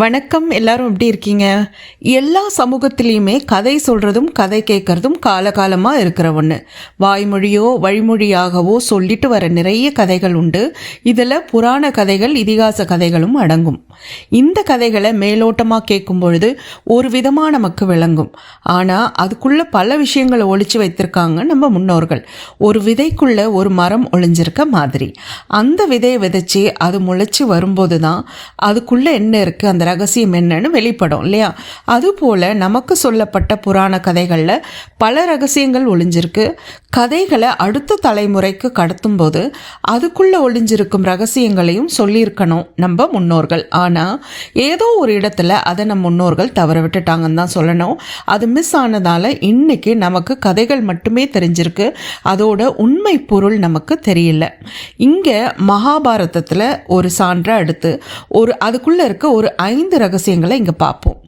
வணக்கம் எல்லாரும் எப்படி இருக்கீங்க? எல்லா சமூகத்திலையுமே கதை சொல்கிறதும் கதை கேட்குறதும் காலகாலமாக இருக்கிற ஒன்று வாய்மொழியோ வழிமொழியாகவோ சொல்லிட்டு வர நிறைய கதைகள் உண்டு. இதில் புராண கதைகள் இதிகாச கதைகளும் அடங்கும். இந்த கதைகளை மேலோட்டமாக கேட்கும் பொழுது ஒரு விதமாக நமக்கு விளங்கும். ஆனால் அதுக்குள்ளே பல விஷயங்களை ஒழிச்சு வைத்திருக்காங்க நம்ம முன்னோர்கள். ஒரு விதைக்குள்ளே ஒரு மரம் ஒளிஞ்சிருக்க மாதிரி. அந்த விதையை விதைச்சி அது முளைச்சி வரும்போது தான் அதுக்குள்ளே என்ன இருக்குது அந்த ரகசியம் என்னன்னு வெளிப்படும் இல்லையா? அதுபோல் நமக்கு சொல்லப்பட்ட புராண கதைகளில் பல ரகசியங்கள் ஒளிஞ்சிருக்கு. கதைகளை அடுத்த தலைமுறைக்கு கடத்தும்போது அதுக்குள்ளே ஒளிஞ்சிருக்கும் ரகசியங்களையும் சொல்லியிருக்கணும் நம்ம முன்னோர்கள். ஆனால் ஏதோ ஒரு இடத்துல அதை நம் முன்னோர்கள் தவற விட்டுட்டாங்கன்னு தான் சொல்லணும். அது மிஸ் ஆனதால் இன்னைக்கு நமக்கு கதைகள் மட்டுமே தெரிஞ்சிருக்கு. அதோட உண்மை பொருள் நமக்கு தெரியல. இங்கே மகாபாரதத்தில் ஒரு சான்றை அடுத்து ஒரு அதுக்குள்ளே இருக்க ஒரு ஐந்து ரகசியங்களை இங்கே பார்ப்போம்.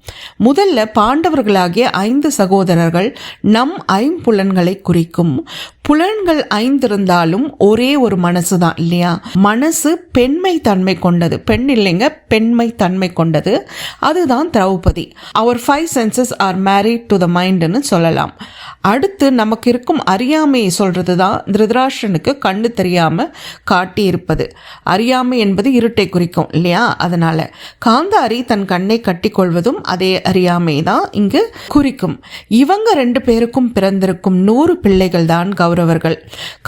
முதல்ல பாண்டவர்களாகிய ஐந்து சகோதரர்கள் நம் ஐம்புலன்களை குறிக்கும். புலன்கள் ஐந்திருந்தாலும் ஒரே ஒரு மனசு தான் இல்லையா? மனசு பெண்மை தன்மை கொண்டது. பெண் இல்லைங்க பெண்மை தன்மை கொண்டது. அதுதான் திரௌபதி. அவர் five senses are married to the மைண்டுன்னு சொல்லலாம். அடுத்து நமக்கு இருக்கும் அறியாமையை சொல்கிறது தான் திருதராஷனுக்கு கண்ணு தெரியாமல் காட்டியிருப்பது. அறியாமை என்பது இருட்டை குறிக்கும் இல்லையா? அதனால் காந்தாரி தன் கண்ணை கட்டிக்கொள்வதும் அதே அறியாமை தான் இங்கு குறிக்கும். இவங்க ரெண்டு பேருக்கும் பிறந்திருக்கும் நூறு பிள்ளைகள் தான் கௌரவர்கள்.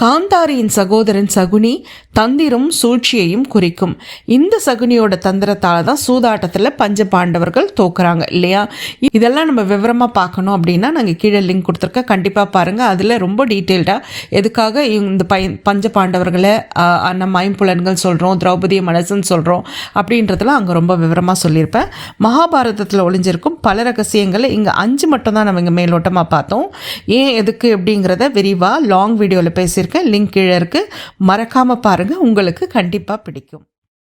காந்தாரியின் சகோதரன் சகுனி தந்திரும் சூழ்ச்சியையும் குறிக்கும். இந்த சகுனியோட தந்திரத்தால் தான் சூதாட்டத்தில் பஞ்ச பாண்டவர்கள் தோக்குறாங்க இல்லையா? இதெல்லாம் நம்ம விவரமாக பார்க்கணும் அப்படின்னா நாங்கள் கீழே லிங்க் கொடுத்துருக்க கண்டிப்பாக பாருங்கள் அதில் ரொம்ப டீட்டெயில்டாக எதுக்காக இந்த பய பஞ்ச பாண்டவர்களை ஆஹ், நம்ம ஐம்புலன்கள் சொல்கிறோம் திரௌபதிய மனசுன்னு சொல்கிறோம் அப்படின்றதெல்லாம் அங்கே ரொம்ப விவரமாக சொல்லியிருப்பேன். மகாபாரதத்தில் முடிஞ்சிருக்கும் பல ரகசியங்களை இங்கே அஞ்சு மட்டும் தான் நம்ம இங்கே மேலோட்டமாக பார்த்தோம். ஏன் எதுக்கு அப்படிங்கிறத விரிவாக லாங் வீடியோவில் பேசியிருக்கேன். லிங்க் கீழே இருக்குது மறக்காமல் பாருங்கள் உங்களுக்கு கண்டிப்பாக பிடிக்கும்.